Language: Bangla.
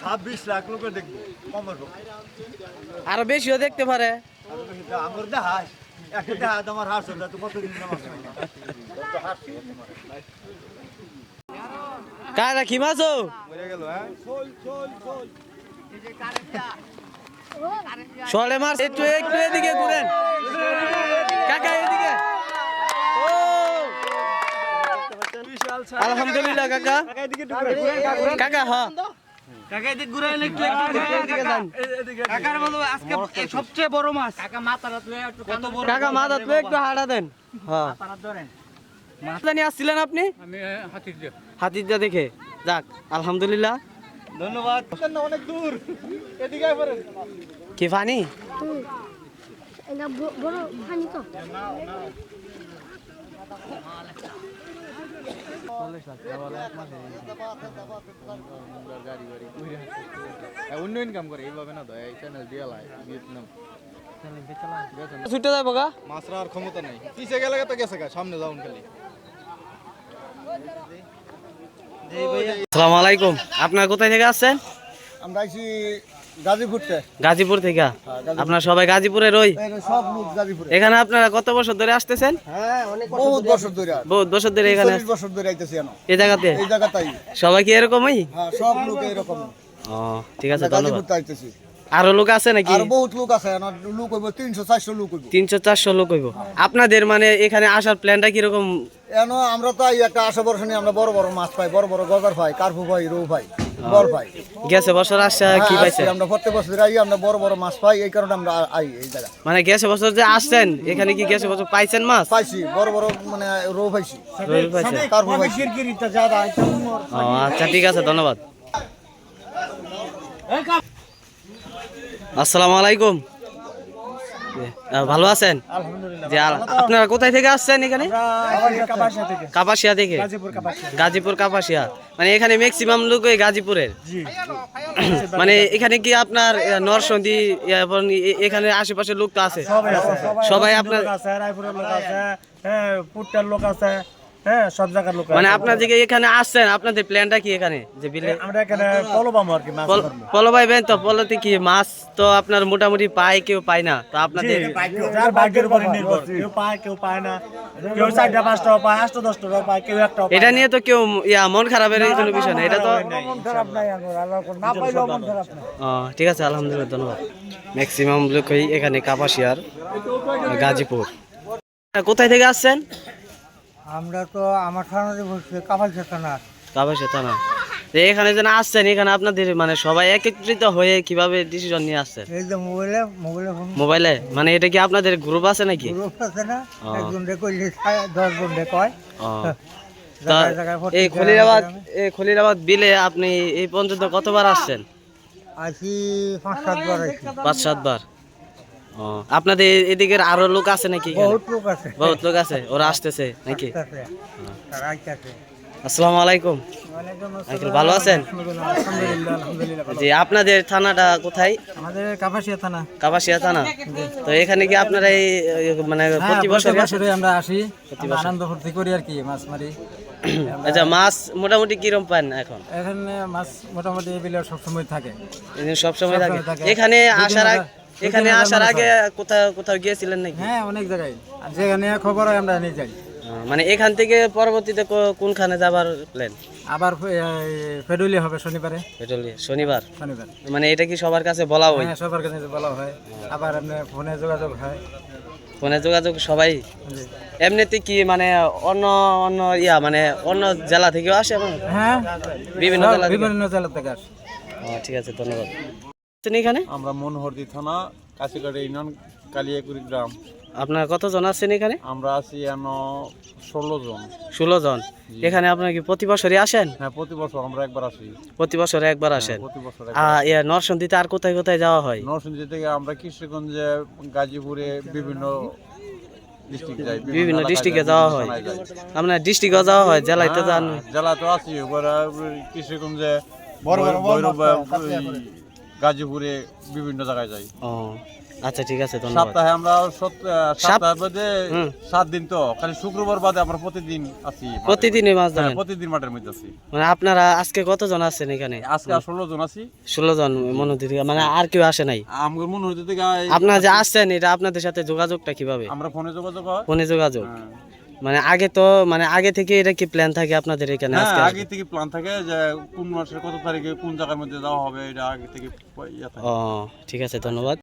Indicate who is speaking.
Speaker 1: ছাব্বিশ লাখ লোক দেখব কমর
Speaker 2: আরও বেশিও দেখতে পারে।
Speaker 1: আমার দেখাস একটা দেখা তোমার হাস তো কতদিন
Speaker 2: কারা কি মাছো
Speaker 1: মরে গেল হ্যাঁ?
Speaker 2: সলে একটু একটু এদিকে ঘুরেন। কাকা এদিকে ও আলহামদুলিল্লাহ কাকা। কাকা হ্যাঁ।
Speaker 3: সবচেয়ে বড় মাছ।
Speaker 2: কাকা মাথা একটু হাঁটা দেন। হ্যাঁ। মাছ জানি আসছিলেন আপনি? হাতিরটা দেখে। যাক আলহামদুলিল্লাহ।
Speaker 1: ধন্যবাদ। অনেক দূর। এদিকে
Speaker 2: কি
Speaker 4: ব- বড় পানি তো।
Speaker 5: অন্য ইনকাম করে এইভাবে না তো এই চ্যানেল দিয়ে লাই ভিয়েতনাম
Speaker 2: ছুটে যাব গা
Speaker 5: মাছ আর ক্ষমতা নাই। পিছে গেলে তো গেছে গা সামনে যাউন খালি।
Speaker 2: আসসালামু আলাইকুম। আপনার কোথায় থেকে আসছেন?
Speaker 1: আমরা আইছি গাজীপুরতে
Speaker 2: গাজীপুর থেকে? আপনার সবাই গাজীপুরের ওই
Speaker 1: সব লোক গাজীপুরে।
Speaker 2: এখানে আপনারা কত বছর ধরে আসতেছেন?
Speaker 1: হ্যাঁ অনেক বহুত বছর ধরে
Speaker 2: বহুত বছর ধরে এখানে
Speaker 1: বছর ধরে আইতেছি
Speaker 2: এই জায়গাতে?
Speaker 1: এই জায়গাটাই
Speaker 2: সবাই কি এরকমই?
Speaker 1: হ্যাঁ সব লোক এরকম।
Speaker 2: ও ঠিক আছে ধন্যবাদ।
Speaker 1: আইতেছি।
Speaker 2: আরও লোক আছে নাকি?
Speaker 1: আর বহুত লোক আছে লোক হইব তিনশো চারশো লোক হইব।
Speaker 2: তিনশো লোক হইব। আপনাদের মানে এখানে আসার প্ল্যানটা কীরকম?
Speaker 1: এন আমরা তো একটা আশা বর্ষ নিয়ে আমরা বড় বড় মাছ পাই বড় বড় গজার পাই কার্পু পাই রৌ পাই। বল পাই
Speaker 2: গেছে বছর আসছে কি
Speaker 1: পাইছে? আমরা প্রত্যেক বছর আই আমরা বড় বড় মাছ পাই এই কারণে আমরা আই এই জায়গা
Speaker 2: মানে গেছে বছর যে আসছেন এখানে কি গেছে বছর পাইছেন মাছ?
Speaker 1: পাইছি বড় বড় মানে রৌ পাইছি।
Speaker 2: রৌ পাইছি।
Speaker 1: তারপর পাইছি।
Speaker 2: আচ্ছা ঠিক আছে ধন্যবাদ। আসসালামু আলাইকুম। ভালো আছেন? আপনারা কোথায় থেকে আসছেন এখানে? কাপাসিয়া থেকে। গাজীপুর কাপাসিয়া। মানে এখানে ম্যাক্সিমাম লোক ওই গাজীপুরের? মানে এখানে কি আপনার নরসন্দী এবং এখানে আশেপাশের লোক তো আছে? সবাই আপনার
Speaker 3: লোক আছে। হ্যাঁ সব জায়গার লোক
Speaker 2: মানে আপনার এখানে আসছেন আপনাদের প্ল্যানটা কি এখানে? যে বিলে
Speaker 3: আমরা এখানে পলো পাবো আর কি মাছ
Speaker 2: পল- তো পলোতে কি মাছ তো আপনার মোটামুটি পায় কেউ পায় না। তো আপনাদের
Speaker 3: যার ভাগ্যের উপরে নির্ভর কেউ পায় কেউ পায় না। কেউ চারটা পাঁচটাও পায় আটটা দশটাও পায় কেউ একটাও
Speaker 2: এটা নিয়ে তো কেউ ইয়া মন খারাপের কোনো বিষয় না। এটা তো
Speaker 3: মন খারাপ নাই না পাইলেও মন খারাপ নাই।
Speaker 2: ও, ঠিক আছে আলহামদুলিল্লাহ ধন্যবাদ। ম্যাক্সিমাম লোকই এখানে কাপাসিয়ার গাজীপুর। কোথায় থেকে আসছেন?
Speaker 3: আমরা তো আমার থানাতে বসছি কাপাল থানা।
Speaker 2: কাপাসিয়া থানা। এখানে যেন আসছেন এখানে আপনাদের মানে সবাই একত্রিত হয়ে কীভাবে ডিসিশন নিয়ে আসছেন?
Speaker 3: এই যে মোবাইলে মোবাইলে
Speaker 2: মোবাইলে? মানে এটা কি আপনাদের গ্রুপ আছে নাকি?
Speaker 3: গ্রুপ আছে না? একজন রে কইলে দশ জন রে কয়।
Speaker 2: এই খলিরাবাদ এই খলিরাবাদ বিলে আপনি এই পর্যন্ত কতবার আসছেন?
Speaker 3: আছি পাঁচ সাত বার আছি
Speaker 2: পাঁচ সাতবার। আপনাদের এদিকের আরও লোক আছে নাকি
Speaker 3: বহুত লোক আছে।
Speaker 2: বহুত লোক আছে? ওরা আসতেছে নাকি? আসসালামু আলাইকুম। আঙ্কেল ভালো আছেন? জি আপনাদের থানাটা কোথায়?
Speaker 3: আমাদের কাপাসিয়া থানা।
Speaker 2: কাপাসিয়া থানা? তো এখানে কি আপনারা এই মানে প্রতি বছর
Speaker 3: আমরা আসি। আনন্দ ফুর্তি করি আর কি মাছ মারি।
Speaker 2: আচ্ছা মাছ মোটামুটি কিরম পান এখন?
Speaker 3: এখানে মাছ মোটামুটি সবসময় থাকে।
Speaker 2: সবসময় থাকে। এখানে আসার আগে এখানে আসার আগে কোথাও কোথাও গিয়েছিলেন নাকি?
Speaker 3: হ্যাঁ অনেক জায়গায়। আর যেখানে খবর হয় আমরা নিয়ে যাই।
Speaker 2: মানে এখান থেকে পরবর্তীতে কোনখানে যাবার প্ল্যান
Speaker 3: আবার ফেডুলি হবে শনিবারে।
Speaker 2: পেট্রোলিয়ে শনিবার?
Speaker 3: শনিবার।
Speaker 2: মানে এটা কি সবার কাছে বলা হয়?
Speaker 3: হ্যাঁ সবার কাছে বলা হয়। আবার এমনি ফোনে যোগাযোগ হয়।
Speaker 2: ফোনে যোগাযোগ সবাই? এমনিতে কি মানে অন্য অন্য ইয়া মানে অন্য জেলা থেকেও আসে
Speaker 3: হ্যাঁ।
Speaker 2: বিভিন্ন জেলা?
Speaker 3: বিভিন্ন জেলা থেকে আসে।
Speaker 2: ঠিক আছে ধন্যবাদ। এখানে?
Speaker 5: আমরা মনোহরদি থানা কাশিকাটা ইউনিয়ন কালিয়াকুড়ি গ্রাম।
Speaker 2: আপনার কতজন আছেন এখানে?
Speaker 5: আমরা আছি এন ষোলো জন।
Speaker 2: ষোলো জন। এখানে আপনার কি প্রতি বছরই আসেন?
Speaker 5: হ্যাঁ প্রতি বছর আমরা একবার আসি।
Speaker 2: প্রতি বছরে একবার আসেন।
Speaker 5: প্রতি বছর
Speaker 2: আর নরসন্দিতে আর কোথায় কোথায় যাওয়া হয়?
Speaker 5: নরসিংদী থেকে আমরা কৃষ্ণগঞ্জে গাজীপুরে বিভিন্ন ডিস্ট্রিক্ট
Speaker 2: বিভিন্ন ডিস্ট্রিক্টে যাওয়া হয়। আপনার ডিস্ট্রিক্টও যাওয়া হয়? জেলায় তো যান
Speaker 5: হ্যাঁ, জেলা তো আছি গাজীপুরে বিভিন্ন জায়গায় যাই।
Speaker 2: ও আচ্ছা ঠিক আছে ধন্যবাদ।
Speaker 5: সপ্তাহে আমরা সত- আহ, সপ্তাহে বাদে সাত দিন তো খালি শুক্রবার বাদে আমরা প্রতিদিন আছি মাঠে।
Speaker 2: প্রতিদিনই মাছ
Speaker 5: হ্যাঁ,
Speaker 2: ধরেন?
Speaker 5: প্রতিদিন মাঠের মধ্যে আছি।
Speaker 2: মানে আপনারা আজকে কতজন আছেন এখানে?
Speaker 5: আজকে আর ষোলো জন আছি।
Speaker 2: ষোলো জন মনোদি থেকে মানে আর কেউ আসে নাই?
Speaker 5: আমার মনে হতে থেকে
Speaker 2: আপনারা যে আসছেন এটা আপনাদের সাথে যোগাযোগটা কীভাবে?
Speaker 5: আমরা ফোনে যোগাযোগ হয়।
Speaker 2: ফোনে যোগাযোগ?
Speaker 5: হ্যাঁ।
Speaker 2: মানে আগে তো মানে আগে থেকে এটা কি প্ল্যান থাকে আপনাদের এখানে
Speaker 5: হ্যাঁ
Speaker 2: আজকে?
Speaker 5: আগে থেকে প্ল্যান থাকে যে কোন মাসের কত তারিখে কোন জায়গার মধ্যে যাওয়া হবে এটা আগে থেকে ইয়ে
Speaker 2: ও ঠিক আছে ধন্যবাদ।